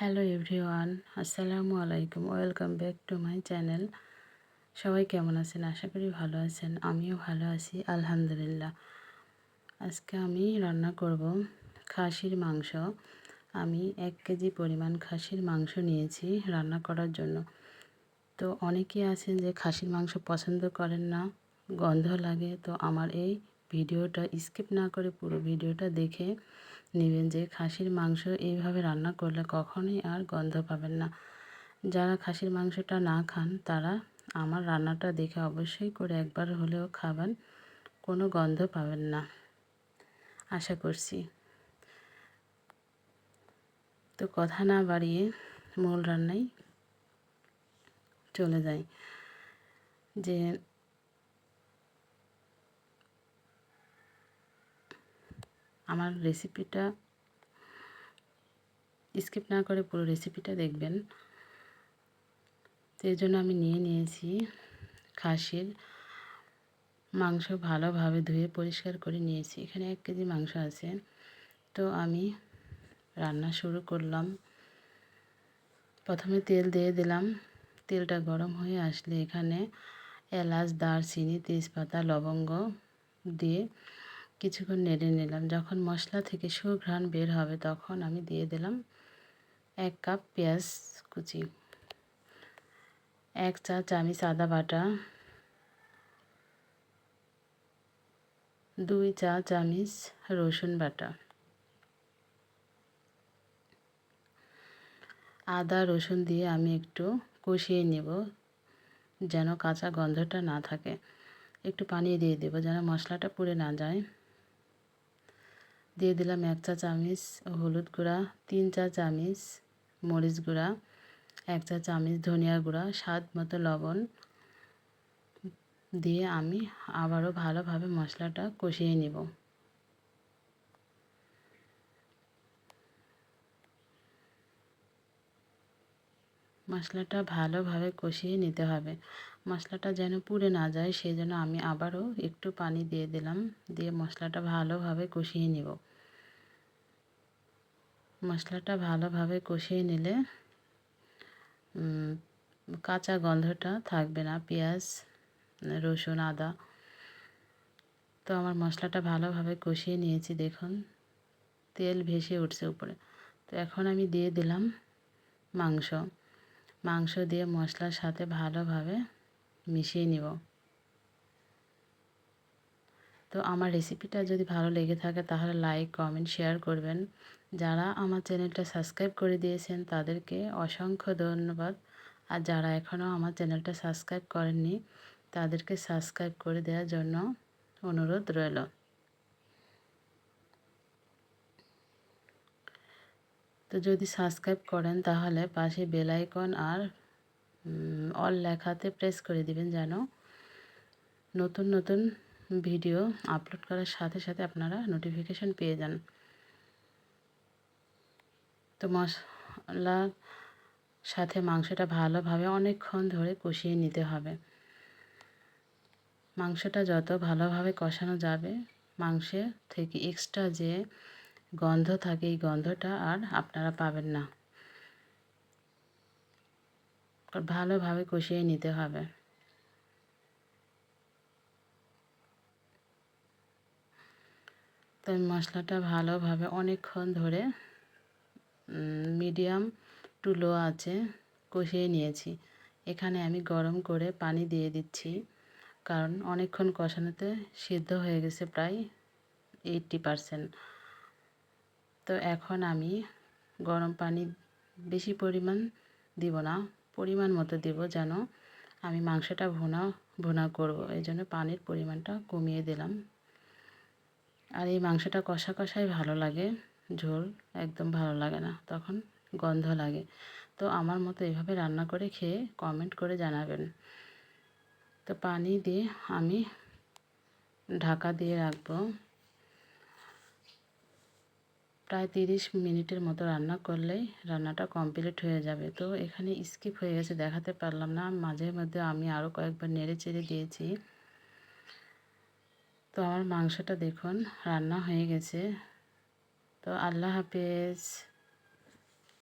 Hello everyone, আসসালামু আলাইকুম। Welcome back to my channel. সবাই কেমন আছেন? আশা করি ভালো আছেন। আমিও ভালো আছি, আলহামদুলিল্লাহ। আজকে আমি রান্না করব খাসির মাংস। আমি এক কেজি পরিমাণ খাসির মাংস নিয়েছি রান্না করার জন্য। তো অনেকেই আছেন যে খাসির মাংস পছন্দ করেন না, গন্ধ লাগে। তো আমার এই ভিডিওটা স্কিপ না করে পুরো ভিডিওটা দেখে নেবেন যে, খাসির মাংস এইভাবে রান্না করলে কখনোই আর গন্ধ পাবেন না। যারা খাসির মাংসটা না খান, তারা আমার রান্নাটা দেখে অবশ্যই করে একবার হলেও খাবেন, কোনো গন্ধ পাবেন না। আশা করছি। তো কথা না বাড়িয়ে মূল রান্নাই চলে যাই। যে আমার রেসিপিটা স্কিপ না করে পুরো রেসিপিটা দেখবেন। এই জন্য আমি নিয়ে নিয়েছি খাসির মাংস ভালোভাবে ধুয়ে পরিষ্কার করে নিয়েছি। এখানে এক কেজি মাংস আছে। তো আমি রান্না শুরু করলাম। প্রথমে তেল দিয়ে দিলাম। তেলটা গরম হয়ে আসলে এখানে এলাচ, দারচিনি, তেজপাতা, লবঙ্গ দিয়ে কিছুক্ষণ নেড়ে নিলাম। যখন মশলা থেকে সুঘ্রাণ বের হবে তখন আমি দিয়ে দিলাম এক কাপ পেঁয়াজ কুচি, এক চা চামচ আদা বাটা, দুই চা চামচ রসুন বাটা, আদা, রসুন দিয়ে আমি একটু কষিয়ে নেব যেন কাঁচা গন্ধটা না থাকে। একটু পানি দিয়ে দেবো যেন মশলাটা পুড়ে না যায়। দিয়ে দিলাম এক চা চামচ হলুদ গুঁড়া, তিন চা চামচ মরিচ গুঁড়া, এক চা চামচ ধনিয়া গুঁড়া, স্বাদ মতো লবণ দিয়ে আমি আবারও ভালোভাবে মশলাটা কষিয়ে নেব। মশলাটা ভালোভাবে কষিয়ে নিতে হবে। মশলাটা যেন পুড়ে না যায় সেই জন্য আমি আবারও একটু পানি দিয়ে দিলাম। দিয়ে মশলাটা ভালোভাবে কষিয়ে নেব। মশলাটা ভালোভাবে কষিয়ে নিলে কাঁচা গন্ধটা থাকবে না, পেঁয়াজ, রসুন, আদা। তো আমার মশলাটা ভালোভাবে কষিয়ে নিয়েছি, দেখুন। তেল ভেসে উঠছে উপরে। তো এখন আমি দিয়ে দিলাম মাংস। মাংস দিয়ে মশলার সাথে ভালোভাবে মিশিয়ে নিব। তো আমার রেসিপিটা যদি ভালো লেগে থাকে তাহলে লাইক কমেন্ট শেয়ার করবেন। যারা আমার চ্যানেলটা সাবস্ক্রাইব করে দিয়েছেন তাদেরকে অসংখ্য ধন্যবাদ। আর যারা এখনও আমার চ্যানেলটা সাবস্ক্রাইব করেননি তাদেরকে সাবস্ক্রাইব করে দেওয়ার জন্য অনুরোধ রইল। তো যদি সাবস্ক্রাইব করেন তাহলে পাশে বেল আইকন আর অল লেখাতে প্রেস করে দিবেন যেন নতুন নতুন ভিডিও আপলোড করার সাথে সাথে আপনারা নোটিফিকেশান পেয়ে যান। তো মশলার সাথে মাংসটা ভালোভাবে অনেকক্ষণ ধরে কষিয়ে নিতে হবে। মাংসটা যত ভালোভাবে কষানো যাবে, মাংসের থেকে এক্সট্রা যে গন্ধ থাকে, এই গন্ধটা আর আপনারা পাবেন না। ভালোভাবে কষিয়ে নিতে হবে। তো মশলাটা ভালোভাবে অনেকক্ষণ ধরে মিডিয়াম টু লো আছে কষিয়ে নিয়েছি। এখানে আমি গরম করে পানি দিয়ে দিচ্ছি, কারণ অনেকক্ষণ কষানোতে সিদ্ধ হয়ে গেছে প্রায় এইটটি পারসেন্ট তো এখন আমি গরম পানি বেশি পরিমাণ দিব না। পরিমাণ মতো দেব যেন আমি মাংসটা ভুনা ভুনা করব। এই জন্য পানির পরিমাণটা কমিয়ে দিলাম। আর এই মাংসটা কষা কষাই ভালো লাগে, ঝোল একদম ভালো লাগে না, তখন গন্ধ লাগে। তো আমার মতো এভাবে রান্না করে খেয়ে কমেন্ট করে জানাবেন। তো পানি দিয়ে আমি ঢাকা দিয়ে রাখব। প্রায় তিরিশ মিনিটের মতো রান্না করলেই রান্নাটা কমপ্লিট হয়ে যাবে। তো এখানে স্কিপ হয়ে গেছে, দেখাতে পারলাম না। মাঝে মধ্যে আমি আরও কয়েকবার নেড়ে চেড়ে দিয়েছি। তো আমার মাংসটা দেখুন, রান্না হয়ে গেছে। তো আল্লাহ হাফেজ।